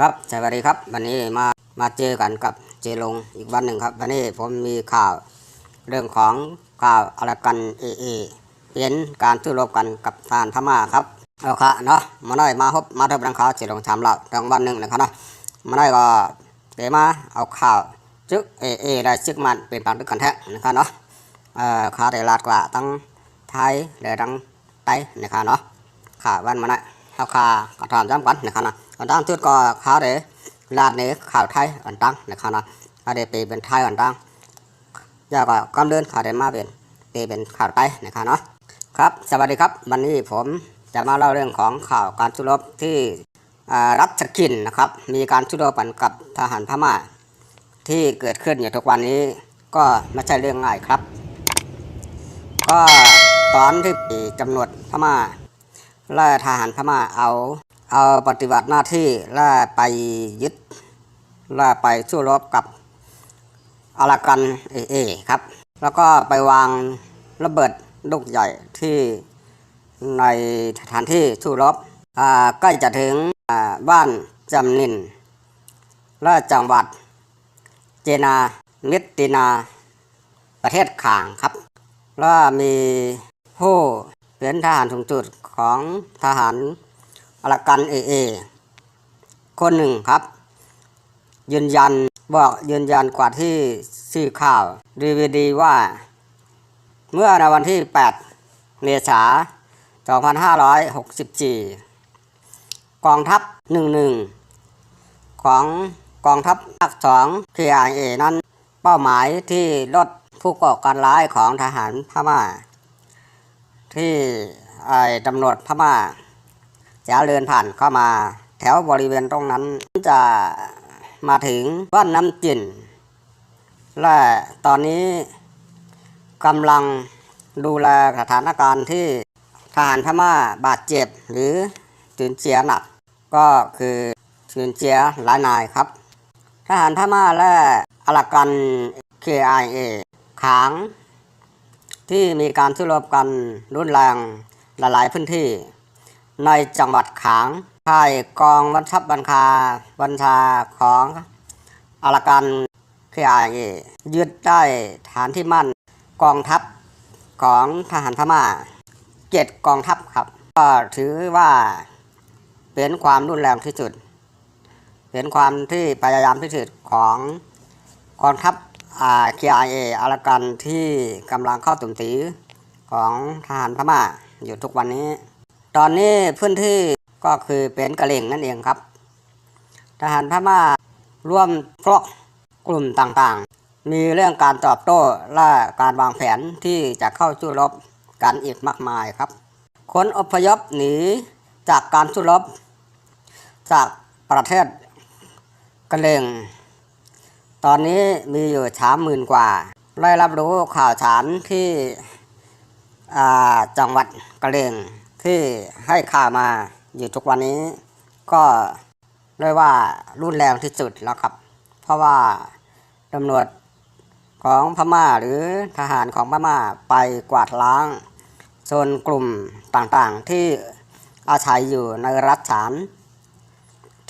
ครับสวัสดีครับ วันนี้มามาเจอกันกับเจลงอีกวันหนึ่งครับ วันนี้ผมมีข่าวเรื่องของข่าวอะไรกันเอเอเป็นการสู้รบกันกับทารพม่าครับเอาค่ะเนาะมาได้มาพบมาเริ่มรังข่าวเจลงชามเรารางวันหนึ่งนะครับเนาะมาได้ก็เดี๋ยวมาเอาข่าวจึกเอเอได้ซึกมันเป็นปากด้วยกันแท้นะครับเนาะเอ่อข่าวได้ลาดกว่าตั้งไทยได้ดังไตนะครับเนาะข่าววันมาได้ข่าวข่าวกระทำจำกันนะครับเนาะ อันตั้งชุดก็ขาวเดลาดเนข่าวไทยอันตั้งนะครับนะขาเดไปเป็นไทยอันตั้งยาก็กำเดินข่าวเดมาเป็นเปเป็นข่าวไทยนะครับเนาะครับสวัสดีครับวันนี้ผมจะมาเล่าเรื่องของข่าวการสู้รบที่รัชกินนะครับ มีการสู้รบกันกับทหารพม่า ที่เกิดขึ้นอยู่ทุกวันนี้ก็ไม่ใช่เรื่องง่ายครับ ก็ตอนที่จำนวนพม่าและทหารพม่าเอา เอาปฏิบัติหน้าที่และไปยึดและไปสู้รบกับอารากันเอเอครับ แล้วก็ไปวางระเบิดลูกใหญ่ที่ในสถานที่สู้รบใกล้จะถึงบ้านจำนินและจังหวัดเจนามิตินา ประเทศข่างครับ แล้วมีผู้เป็นทหารสูงสุดของทหาร ลากันเอเอคนหนึ่งครับ ยืนยันบอกยืนยันกว่าที่สื่อข่าวดีวดีว่า เมื่อในวันที่ 8 เมษายน2564 กองทัพ 11 ของกองทัพภาค2 KIA นั้นเป้าหมายที่ลดผู้ก่อการร้ายของทหารพม่า ที่ไอ้ตำรวจพม่า จะเดินผ่านเข้ามา แถวบริเวณตรงนั้นจะมาถึงบ้านน้ำจินและตอนนี้กำลังดูแลสถานการณ์ที่ทหารพม่าบาดเจ็บหรือสูญเสียหนัก ก็คือสูญเสียหลายนายครับ ทหารพม่าและอลากัน KIA ขางที่มีการสู้รบกันรุนแรงหลายๆพื้นที่ ในจังหวัดขางค่ายกองบัญชับบัญชาบัญชาของอารากันเคไอยึดได้ฐานที่มั่นกองทัพของทหารพม่าเจ็ดกองทัพครับ ก็ถือว่าเป็นความรุนแรงที่สุด เป็นความที่พยายามที่สุดของกองทัพอ่า KIA อารากันที่กำลังเข้าตุ่มตีของทหารพม่าอยู่ทุกวันนี้ ตอนนี้พื้นที่ก็คือเป็นกะเหล่งนั่นเองครับ ทหารพม่าร่วมพราะกลุ่มต่างๆ มีเรื่องการตอบโต้และการวางแผนที่จะเข้าสู้รบกันอีกมากมายครับ คนอพยพหนีจากการสู้รบ จากประเทศกะเหล่ง ตอนนี้มีอยู่สามหมื่นกว่า ได้รับรู้ข่าวสารที่จังหวัดกะเหรี่ยง ที่ให้ข่าวมาอยู่ทุกวันนี้ ก็เรียกว่ารุนแรงที่สุดแล้วครับ เพราะว่าตำรวจของพม่าหรือทหารของพม่าไปกวาดล้างโซนกลุ่มต่างๆที่อาศัยอยู่ในรัฐฉาน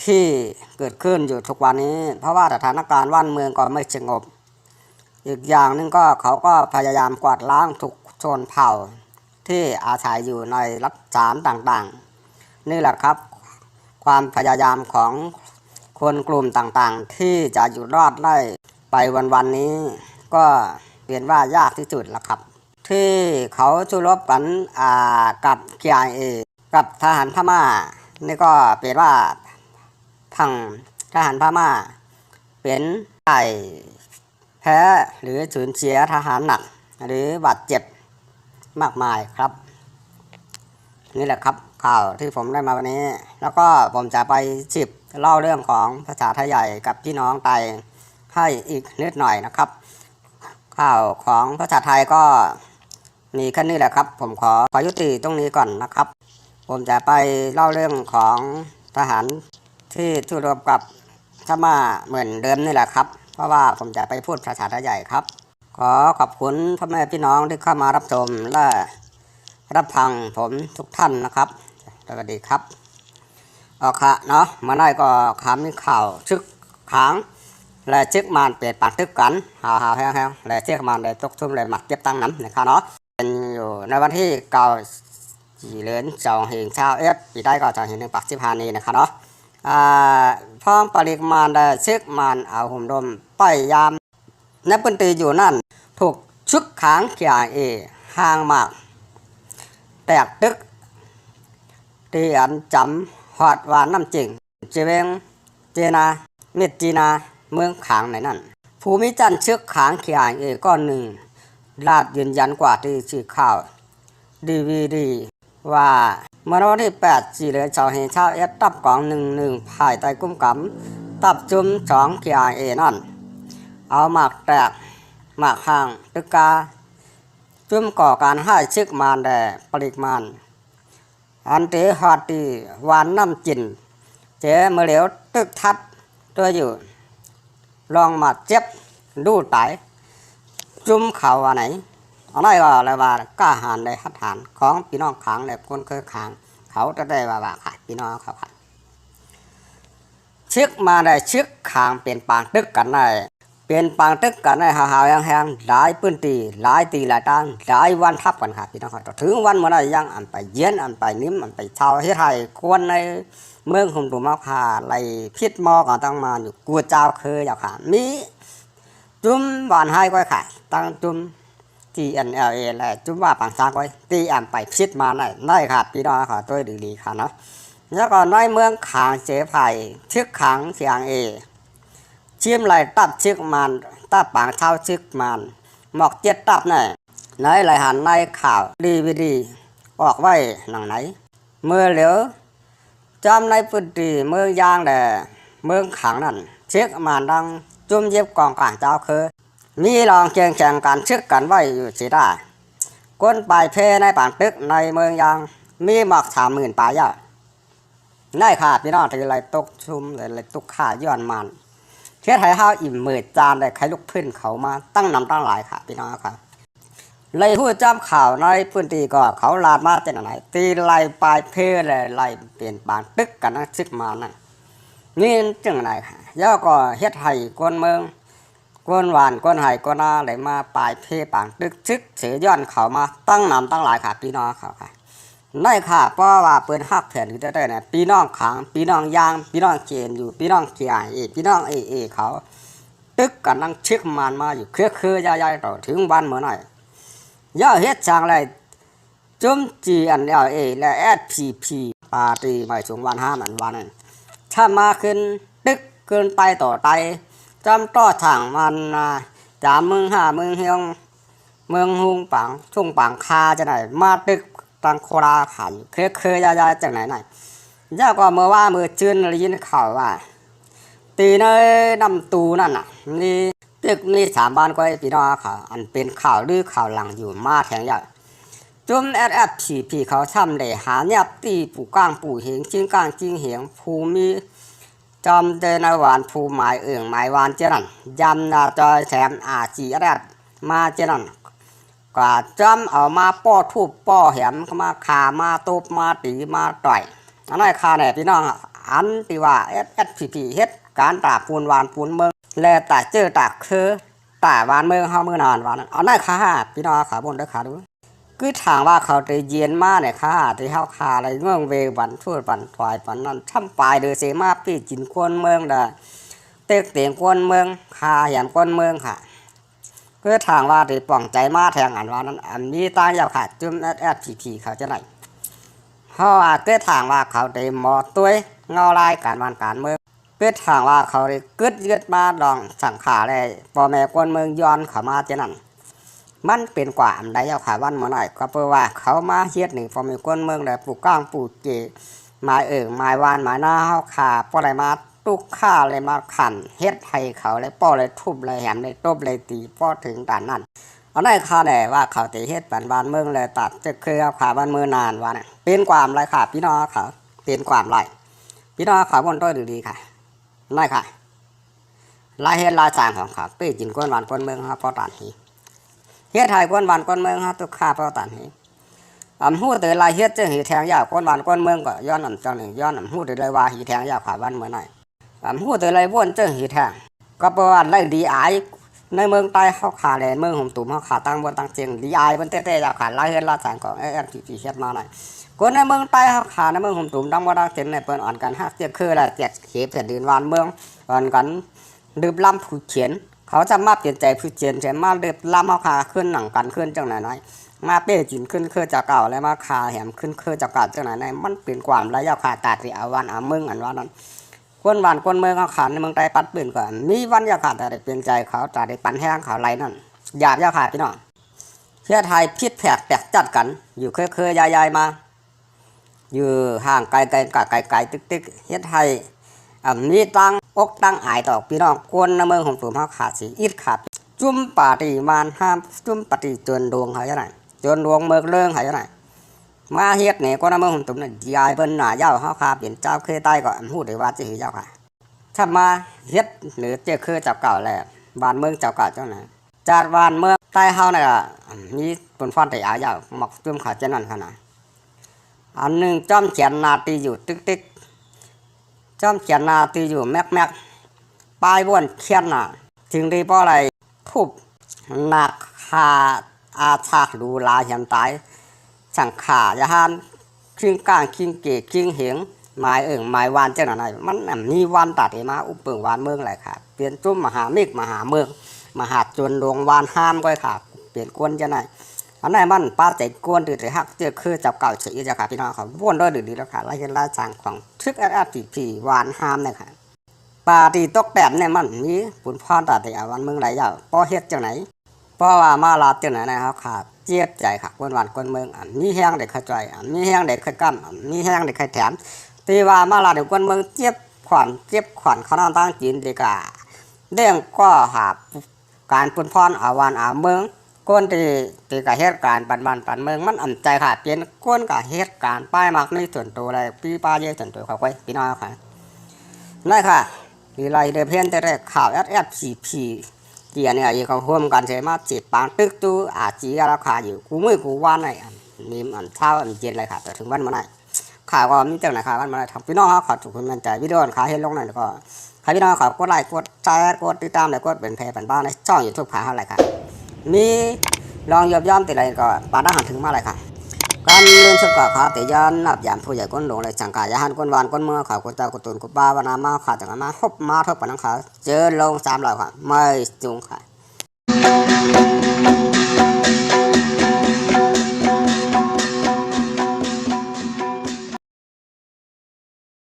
ที่เกิดขึ้นอยู่ทุกวันนี้ เพราะว่าสถานการณ์ว่านเมืองก็ไม่สงบ อีกอย่างหนึงก็เขาก็พยายามกวาดล้างทุกชนเผ่า ที่อาศัยอยู่ในรัฐฉานต่างๆ นี่แหละครับ ความพยายามของคนกลุ่มต่างๆ ที่จะอยู่รอดได้ไปวันๆนี้ ก็เป็นว่ายากที่สุดแล้วครับ ที่เขาสู้รบกันอ่ากับ KIA กับทหารพม่า นี่ก็เป็นว่าพังทหารพม่า เป็นไก่แพ้หรือสูญเสียทหารหนัก หรือบาดเจ็บ มากมายครับ นี่แหละครับข่าวที่ผมได้มาวันนี้ แล้วก็ผมจะไปจิบเล่าเรื่องของภาษาไทยใหญ่กับพี่น้องไตให้อีกนิดหน่อยนะครับ ข่าวของภาษาไทยก็มีแค่นี้แหละครับ ผมขอขอยุติตรงนี้ก่อนนะครับ ผมจะไปเล่าเรื่องของทหารที่สู้รบกับพม่าเหมือนเดิมนี่แหละครับ เพราะว่าผมจะไปพูดภาษาไทยใหญ่ครับ ขอขอบคุณพ่อแม่พี่น้องที่เข้ามารับชมและรับฟังผมทุกท่านนะครับสวัสดีครับออกค่ะเนาะเมื่อไหรก็ขามมีข่าวชึกขางและชึกมันเปลี่ยนปากทึกกันหาหาแห้งๆและเชือกมันได้ตกทุ่มเลยหมักเก็บตั้งน้ำนะครับเนาะเป็นอยู่ในวันที่เก้าสี่เหรียญสองเหงเช้าเอฟปีได้ก็จะเห็นหนึ่งปากสิบหานีนะครับเนาะอ่าพ้องปริมาณได้ชึกมันเอาหุ่มดมไปยาม ในปืนตีอยู่นั่น ถูกชึกขางเขียเอห่างมาก แตกตึกที่อันจำหอดวานน้ำจริงเจเวงเจนาเมจีนาเมืองขางในนั้นภูมิจันทร์เชือกขางเขียเอก้อนหนึ่งลาดยืนยันกว่าที่ชื่อข่าวดีวีดีว่าเมื่อวันที่8สี่เหลือชาวเฮชาวเอสตับกองหนึ่งหนึ่งภายใต้กุ้มกำตับจุ้มสองเขียเอนั่น เอาหมากแตกหมากห่างตึกกาจุ้มก่อการให้ชึกมานแด่ปริมาณอันเตฮอดตีวานน้ำจินเจเมื่อเหลียวตึกทัดตัวอยู่ ลองมาเจ็บดูตายจุ่มเขาอันไหนเอะไรว่าอะไรว่ากล้าหารในหัตถานของพี่น้องขางในคนเคยขาง เขาจะได้ว่าว่าค่ะพี่น้องเขาค่ะชึกมาได้ชึกขางเป็นปางตึกกันได้ เป็นปางตึกกันได้หาหาแหงๆหลายปื้นตีหลายตีหลายตังหลายวันทับกันค่ะพี่น้องค่ะถึงวันเมื่อไรยังอันไปเย็นอันไปนิ่มอันไปช่าเฮ็ดไทยควรในเมืองหุ่มตุมมาพาไล่พิษมอกันตั้งมาอยู่กูเจ้าเคยอยากค่ะมีจุ้มหวานให้ก้อยค่ะตั้งจุ้มทีเอ็นเอลเอและจุ้มว่าปังซางก้อยตีอันไปพิษมาได้ได้ค่ะพี่น้องค่ะตัวดีๆค่ะเนาะแล้วก็ในเมืองขางเสไผ่ชึกขังเสียงเอ ชิมไหลตับชึกมันตับปางเท้าชึกมันหมอกเจ็ดตับเนี่ยในไหลหันในข่าวดีวีดี ออกไว้หนังไหน เมื่อเหลียวจำในปืนตีเมืองยางแดเมืองขังนั่นชึกมันดังจุ่มเย็บกองกลางเจ้าคือ มีลองเชียงแข่งกันชึกกันไว้อยู่สิได้ก้นปลายเพในป่านตึกในเมืองยาง มีหมอกสามหมื่นปลายยอดได้ขาดพี่น้องที่ไรตกชุมเลยไรตกขาย้อนมัน เทียไทยห้าวอิ่มหมื่นจานได้ใครลุกพื้นเขามาตั้งนำตั้งหลายค่ะพี่น้องครับเลยผู้จ้ำข่าวในพื้นที่ก็เขาลาดมาเจนไหนตีไล่ปลายเพเลยไล่เปลี่ยนปานตึกกันนะซึกมานั่นนี่จังไหนค่ะแล้วก็เฮ็ดไห้กวนเมืองกวนหวานกวนไห้กวนนาเลยมาปลายเพ่ปางตึกซึกเสือย้อนเขามาตั้งนำตั้งหลายค่ะพี่น้องเขาค่ะ ได้ค่ะเพราะว่าเปิดหักแผ่นหรือได้เนี่ยพี่น้องขางพี่น้องยางพี่น้องเกณฑ์อยู่พี่น้องเกียเอพี่น้องเอเอเขา ตึกกันนั่งเช็คมันมาอยู่เครือเครือยายๆต่อถึงวันเมื่อไหร่ย่าเฮ็ดจางไรจุ่มจีอันเอลเอและแอดพีพีปาร์ตี้ไม่ถึงวันห้ามันวันนั้นถ้ามาขึ้นตึกเกินไปต่อไปจำต่อทางมันนะจามเมืองห้าเมืองเฮียงเมืองฮุงปังช่วงปังคาจะไหนมาตึก ตังโคราขันเคยเคยยายาจากไหนไหนยาก็เมื่อว่ามือจืนได้ยินข่าวว่า ตีในยนำตูนั่นน่ะนี่ตึกนี่สามบ้านก็พี่น้องข่าวอันเป็นข่าวหรือข่าวหลังอยู่มาแทงใหญ่จุ่มแอดแอดผีผีเขาทำเลยหาเนี่ยตีปู่ก้างปู่เหงจิ้งก้างจิ้งเหงภูมิจอมเดนหวานภูหมายเอื่องหมายวานเจรันยำนาจอยแถมอาจีแรดมาเจรัน ก็จำเอามาป้อทูบป้อแหมเข้ามาขามาตบมาตีมาต่อยอันนั้นคาเนี่ยพี่น้องอันที่ว่าเอสเอสพีพีเฮ็ดการตาปูนวานปูนเมืองแลตาเจอตาคือตาวานเมืองเฮาเมืองนานวานอันนั้นคาพี่น้องขาบนด้อขาดูคือถามว่าเขาจะเย็นมาเนี่ยค่ะที่เฮาคาอะไรเงื่องเวบันช่วยบันถวายบันนั้นช่ำปลายเดือเสมาพี่จินควนเมืองเด้อเต็กเตียงควนเมืองคาแหมควนเมืองค่ะ เพื่อทางว่าที่ป่องใจมาแทงอันว่านั้นอันนี้ตายยาวขาดจุ่มแอดแอดผีผีเขาจะไหนเพราะว่าคือทางว่าเขาได้หมอตัวเงาลายการวานการเมืองเพื่อทางว่าเขาได้กึดยึดมาดองสังขาเลยพ่อแม่กวนเมืองย้อนเขามาเจานั้นมันเป็นกว่าอันใดยาวขาวันเมื่อไหร่ก็เพราะว่าเขามาเฮ็ดหนึ่งพ่อแม่กวนเมืองเลยปลูกก้างปลูกเจหมายเอิงหมายวานหมายหน้าเฮาขาป้ออไรมา ตุกข้าเลยมาขันเฮ็ดให้เขาเลยป้อเลยทุบเลยแหมเลยตบเลยตีป้อถึงด่านนั้นเอาได้ข่าวแน่ว่าเขาตีเฮ็ดบ้านบ้านเมืองเลยตัดจะเคยเอาขาบ้านเมืองนานว่าเนี่ยเป็นความไรค่ะพี่น้องเขาเป็นความไรพี่น้องเขาบนต้นดีค่ะได้ค่ะลายเฮ็ดลายสางของเขาเป้จินก้นวานก้นเมืองฮะป้อตันหีเฮ็ดไทยก้นวานก้นเมืองฮะตุกข้าป้อตันหีอำหู้เตอลายเฮ็ดเจ้าหีแทงยาวก้นบ้านก้นเมืองก็ย้อนอำจังหนึ่งย้อนอำหู้เตอเลยว่าหีแทงยาวขาบ้านเมืองหน่อย อำหู้เตอเลยว่นเจ้าหีแทงก็เพระว่าไล่ดีอายในเมืองใต้เขาขาแลนเมืองห่มตุ่มเขาขาตั้งบนตั้งเจียงดีอายบนเต้ๆยาวขาลายเฮ็ดลาสางของเอ็นทีพีเฮ็ดมาหน่อยคนในเมืองใต้เขาขาในเมืองห่มตุ่มดังบ่ดังเจียงในเปิ้นอ่อนกันฮักเจียคือละเจ็ดเขตแผ่นดินวานเมืองอ่อนกันดื่มล้ำผู้เขียน เขาจะมาเปลี่ยนใจผู้เขียนใช่มาดื่มล้ำเขาขาขึ้นหนังกันขึ้นจังไหนน้อยมาเป้จินขึ้นเคือจากเก่าแล้วมาคาแหมขึ้นเคือจากเก่าจังไหนในมันเป็นความระยะขาตาดสิเอาวันเอาเมืองอันว่านั้น คนบ้านคนเมืองเขาขาดในเมืองใต้ปัดปืนก่อน มีวันยาขาดแต่ได้เปลี่ยนใจเขาแต่ได้ปันแห้งเขาไรนั่นหยาบยาขาดพี่น้องเพื่อไทยพิษแผกแตกจัดกัน อยู่เคยเคยยายายๆมา อยู่ห่างไกลไกลกะไกลไกลตึกตึกเฮ็ดไทยอ่ามีตั้งอกตั้งอายต่อพี่น้องคนในเมืองของผมเขาขาดสีอิดขาดจุ่มปาติมานห้ามจุ่มปฏิจนดวงเขาจะไหนจนดวงเมืองเรื่องหายไปไหน มาเฮ็ดเนี่ยก็นำเมืองตุ่มเนี่ยยายเปิ้นหน้าเย้าเฮาคาเปลี่ยนเจ้าเคยใต้ก็ฮู้ได้ว่าสิเจ้าค่ะถ้ามาเฮ็ดหรือเจ้าคือเจ้าเก่าแหล้วบ้านเมืองเจ้าเก่าเจ้าไหนจัดบ้านเมืองใต้เฮาน่ะมีปนฟ้อนแต่อาเย้าหมอกจุ่มขาเจนั่นขนาดอันหนึ่งจ้อมเขียนนาตีอยู่ตึกตึกจ้อมเขียนนาตีอยู่แม็กแม็กปลายบ้วนเขียนน่ะถึงได้เพราะอะไรทุบหนักคาอาชาดูลาเหียมตาย สังขายาหานคิงก้างคิงเกะคิงเหงหมายเอิงหมายวานเจ้าหน่อยมันมีวันตัดมาอุปเปิงวานเมืองแหละค่ะเปลี่ยนจุ้มมหาเมฆมหาเมืองมหาจนดวงวานห้ามก็ค่ะ เปลี่ยนกวนเจะไหนอันไหนมันป้าใจกวนดื้อฮักเจือคือจับเก่าเฉยจะค่ะพี่น้องเขาว่นด้วยดื้อๆแล้วค่ะไล่เห็นไล่จางของทึกแอดผีผีวานห้ามเนี่ยค่ะปาตีตกแต้มเนี่ยมันมีปุ่นพรตัดแต่วันเมืองไหลยาวป้อเฮ็ดจังไหน เพราะว่ามาลาเตือนนะครับขาดเจี๊ยบใจค่ะคนหวานคนเมืองอันมีแห้งเด็กขจอยอันมีแห้งเด็กขกั้มอันมีแห้งเด็กขแถมตีว่ามาลาเด็กคนเมืองเจี๊ยบขวัญเจี๊ยบขวัญเขานอนตั้งจีนดีกาเรื่องก็หาการปุ่นพรอาวันอาเมืองก้นตีตีกับเหตุการณ์ปันบันปันเมืองมันอ่ำใจค่ะเปลี่ยนก้นกับเหตุการณ์ป้ายมักในส่วนตัวอะไรปีป้าเย่ส่วนตัวเขาไว้พี่น้องค่ะนั่นค่ะมีไรเดเพนแต่แรกข่าวแอดแอดพีพี เกียเนี่ยอีเขาร่วมกันใช่ไหมจีบปางตึกตู้อาจีราคาอยู่กูมือกูวันไหนอันนี้อันเช้าอันเย็นเลยค่ะแต่ถึงวันมาไหนข่าวก็มีเจ้าไหนข่าววันมาไหนทำพี่น้องขอจุกคุณมั่นใจวิดีโอขาเห็นลงหน่อยแล้วก็ใครพี่น้องขอกดไลค์กดแชร์กดติดตามแล้วกดเป็นเพจเป็นบ้านในช่องยูทูบขาเท่าไรค่ะมีลองยอบย่อมติดอะไรก็ปาดาหันถึงมาเลยค่ะ การเล่นสกอขาแต่ยันนับยามผู้ใหญ่ก้นหลงเลยจังกายหันก้นวานก้นเมื่อขาก้นเจ้าก้นตุนก้นป้าวนามาขาจังมาฮบมาทบปนังขาเจอลงสามเหล่าค่ะไม่จุงค่ะ